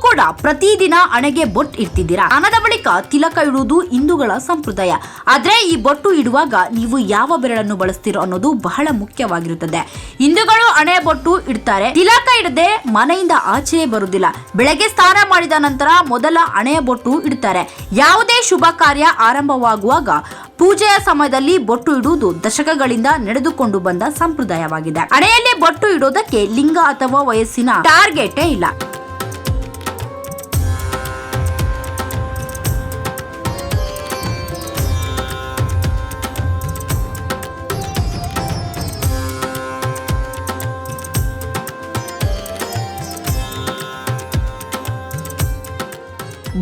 ಕೂಡ ಪ್ರತಿದಿನ ಹಣೆಗೆ ಬೊಟ್ಟು ಇಡ್ತಿದ್ದೀರಾ? ಹಣದ ಬಳಿಕ ತಿಲಕ ಇಡುವುದು ಹಿಂದೂಗಳ ಸಂಪ್ರದಾಯ. ಆದ್ರೆ ಈ ಬೊಟ್ಟು ಇಡುವಾಗ ನೀವು ಯಾವ ಬೆರಳನ್ನು ಬಳಸ್ತೀರೋ ಅನ್ನೋದು ಬಹಳ ಮುಖ್ಯವಾಗಿರುತ್ತದೆ. ಹಿಂದೂಗಳು ಹಣೆ ಬೊಟ್ಟು ಇಡ್ತಾರೆ. ತಿಲಕ ಇಡದೆ ಮನೆಯಿಂದ ಆಚೆಯೇ ಬರುವುದಿಲ್ಲ. ಬೆಳಗ್ಗೆ ಸ್ನಾನ ಮಾಡಿದ ನಂತರ ಮೊದಲ ಹಣೆ ಬೊಟ್ಟು ಇಡ್ತಾರೆ. ಯಾವುದೇ ಶುಭ ಕಾರ್ಯ ಆರಂಭವಾಗುವಾಗ ಪೂಜೆಯ ಸಮಯದಲ್ಲಿ ಬೊಟ್ಟು ಇಡುವುದು ದಶಕಗಳಿಂದ ನಡೆದುಕೊಂಡು ಬಂದ ಸಂಪ್ರದಾಯವಾಗಿದೆ. ಹಣೆಯಲ್ಲಿ ಬೊಟ್ಟು ಇಡೋದಕ್ಕೆ ಲಿಂಗ ಅಥವಾ ವಯಸ್ಸಿನ ಟಾರ್ಗೆಟೇ ಇಲ್ಲ.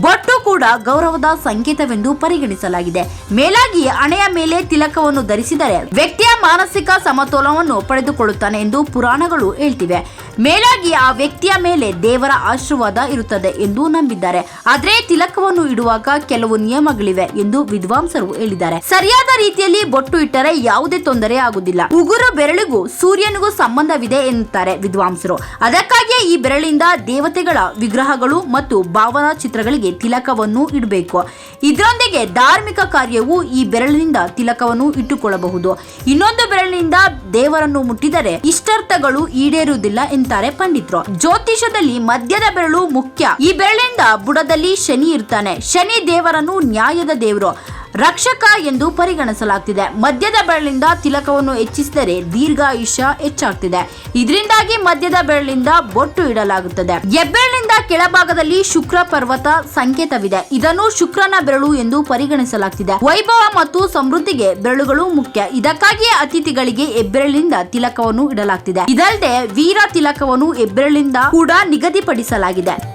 ಬೊಟ್ಟು ಕೂಡ ಗೌರವದ ಸಂಕೇತವೆಂದು ಪರಿಗಣಿಸಲಾಗಿದೆ. ಮೇಲಾಗಿ ಹಣೆಯ ಮೇಲೆ ತಿಲಕವನ್ನು ಧರಿಸಿದರೆ ವ್ಯಕ್ತಿಯ ಮಾನಸಿಕ ಸಮತೋಲನವನ್ನು ಪಡೆದುಕೊಳ್ಳುತ್ತಾನೆ ಎಂದು ಪುರಾಣಗಳು ಹೇಳ್ತಿವೆ. ಮೇಲಾಗಿ ಆ ವ್ಯಕ್ತಿಯ ಮೇಲೆ ದೇವರ ಆಶೀರ್ವಾದ ಇರುತ್ತದೆ ಎಂದು ನಂಬಿದ್ದಾರೆ. ಆದರೆ ತಿಲಕವನ್ನು ಇಡುವಾಗ ಕೆಲವು ನಿಯಮಗಳಿವೆ ಎಂದು ವಿದ್ವಾಂಸರು ಹೇಳಿದ್ದಾರೆ. ಸರಿಯಾದ ರೀತಿಯಲ್ಲಿ ಬೊಟ್ಟು ಇಟ್ಟರೆ ಯಾವುದೇ ತೊಂದರೆ ಆಗುವುದಿಲ್ಲ. ಉಗುರು ಬೆರಳಿಗೂ ಸೂರ್ಯನಿಗೂ ಸಂಬಂಧವಿದೆ ಎನ್ನುತ್ತಾರೆ ವಿದ್ವಾಂಸರು. ಅದಕ್ಕಾಗಿಯೇ ಈ ಬೆರಳಿಂದ ದೇವತೆಗಳ ವಿಗ್ರಹಗಳು ಮತ್ತು ಭಾವನಾ ಚಿತ್ರಗಳಿಗೆ ತಿಲಕವನ್ನು ಇಡಬೇಕು. ಇದರೊಂದಿಗೆ ಧಾರ್ಮಿಕ ಕಾರ್ಯವು ಈ ಬೆರಳಿನಿಂದ ತಿಲಕವನ್ನು ಇಟ್ಟುಕೊಳ್ಳಬಹುದು. ಇನ್ನೊಂದು ಬೆರಳಿನಿಂದ ದೇವರನ್ನು ಮುಟ್ಟಿದರೆ ಇಷ್ಟಾರ್ಥಗಳು ಈಡೇರುವುದಿಲ್ಲ ಎಂತಾರೆ ಪಂಡಿತರು. ಜ್ಯೋತಿಷದಲ್ಲಿ ಮಧ್ಯದ ಬೆರಳು ಮುಖ್ಯ. ಈ ಬೆರಳಿಂದ ಬುಡದಲ್ಲಿ ಶನಿ ಇರ್ತಾನೆ. ಶನಿ ದೇವರನ್ನು ನ್ಯಾಯದ ದೇವರು. ರಕ್ಷಕ ಎಂದು ಪರಿಗಣಿಸಲಾಗ್ತಿದೆ. ಮದ್ಯದ ಬೆರಳಿಂದ ತಿಲಕವನ್ನು ಹೆಚ್ಚಿಸಿದರೆ ದೀರ್ಘಾಯುಷ್ಯ ಹೆಚ್ಚಾಗ್ತಿದೆ. ಇದರಿಂದಾಗಿ ಮದ್ಯದ ಬೆರಳಿಂದ ಬೊಟ್ಟು ಇಡಲಾಗುತ್ತದೆ. ಹೆಬ್ಬೆರಳಿಂದ ಕೆಳಭಾಗದಲ್ಲಿ ಶುಕ್ರ ಪರ್ವತ ಸಂಕೇತವಿದೆ. ಇದನ್ನು ಶುಕ್ರನ ಬೆರಳು ಎಂದು ಪರಿಗಣಿಸಲಾಗ್ತಿದೆ. ವೈಭವ ಮತ್ತು ಸಮೃದ್ಧಿಗೆ ಬೆರಳುಗಳು ಮುಖ್ಯ. ಇದಕ್ಕಾಗಿಯೇ ಅತಿಥಿಗಳಿಗೆ ಹೆಬ್ಬೆರಳಿನಿಂದ ತಿಲಕವನ್ನು ಇಡಲಾಗ್ತಿದೆ. ಇದಲ್ಲದೆ ವೀರ ತಿಲಕವನ್ನು ಹೆಬ್ಬೆರಳಿಂದ ಕೂಡ ನಿಗದಿಪಡಿಸಲಾಗಿದೆ.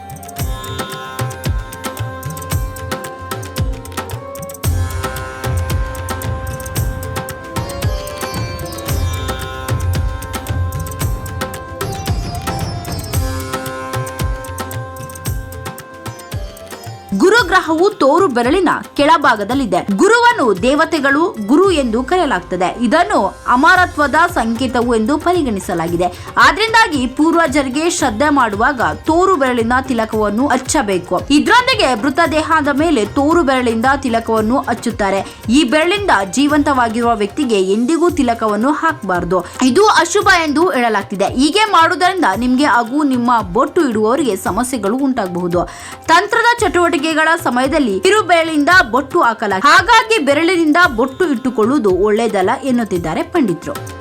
ಗುರುಗ್ರಹವು ತೋರು ಬೆರಳಿನ ಕೆಳಭಾಗದಲ್ಲಿದೆ. ಗುರುವನ್ನು ದೇವತೆಗಳು ಗುರು ಎಂದು ಕರೆಯಲಾಗ್ತದೆ. ಇದನ್ನು ಅಮರತ್ವದ ಸಂಕೇತವು ಎಂದು ಪರಿಗಣಿಸಲಾಗಿದೆ. ಆದ್ರಿಂದಾಗಿ ಪೂರ್ವಜರಿಗೆ ಶ್ರದ್ಧೆ ಮಾಡುವಾಗ ತೋರು ಬೆರಳಿನ ತಿಲಕವನ್ನು ಹಚ್ಚಬೇಕು. ಇದರೊಂದಿಗೆ ಮೃತದೇಹದ ಮೇಲೆ ತೋರು ಬೆರಳಿಂದ ತಿಲಕವನ್ನು ಹಚ್ಚುತ್ತಾರೆ. ಈ ಬೆರಳಿಂದ ಜೀವಂತವಾಗಿರುವ ವ್ಯಕ್ತಿಗೆ ಎಂದಿಗೂ ತಿಲಕವನ್ನು ಹಾಕಬಾರದು. ಇದು ಅಶುಭ ಎಂದು ಹೇಳಲಾಗ್ತಿದೆ. ಹೀಗೆ ಮಾಡುವುದರಿಂದ ನಿಮಗೆ ಹಾಗೂ ನಿಮ್ಮ ಬೊಟ್ಟು ಇಡುವವರಿಗೆ ಸಮಸ್ಯೆಗಳು ಉಂಟಾಗಬಹುದು. ತಂತ್ರದ ಚಟುವಟಿಕೆಗಳ ಸಮಯದಲ್ಲಿ ಕಿರು ಬೆರಳಿಂದ ಬೊಟ್ಟು ಹಾಕಲಾಗಿದೆ. ಹಾಗಾಗಿ ಬೆರಳಿನಿಂದ ಬೊಟ್ಟು ಇಟ್ಟುಕೊಳ್ಳುವುದು ಒಳ್ಳೆಯದಲ್ಲ ಎನ್ನುತ್ತಿದ್ದಾರೆ ಪಂಡಿತರು.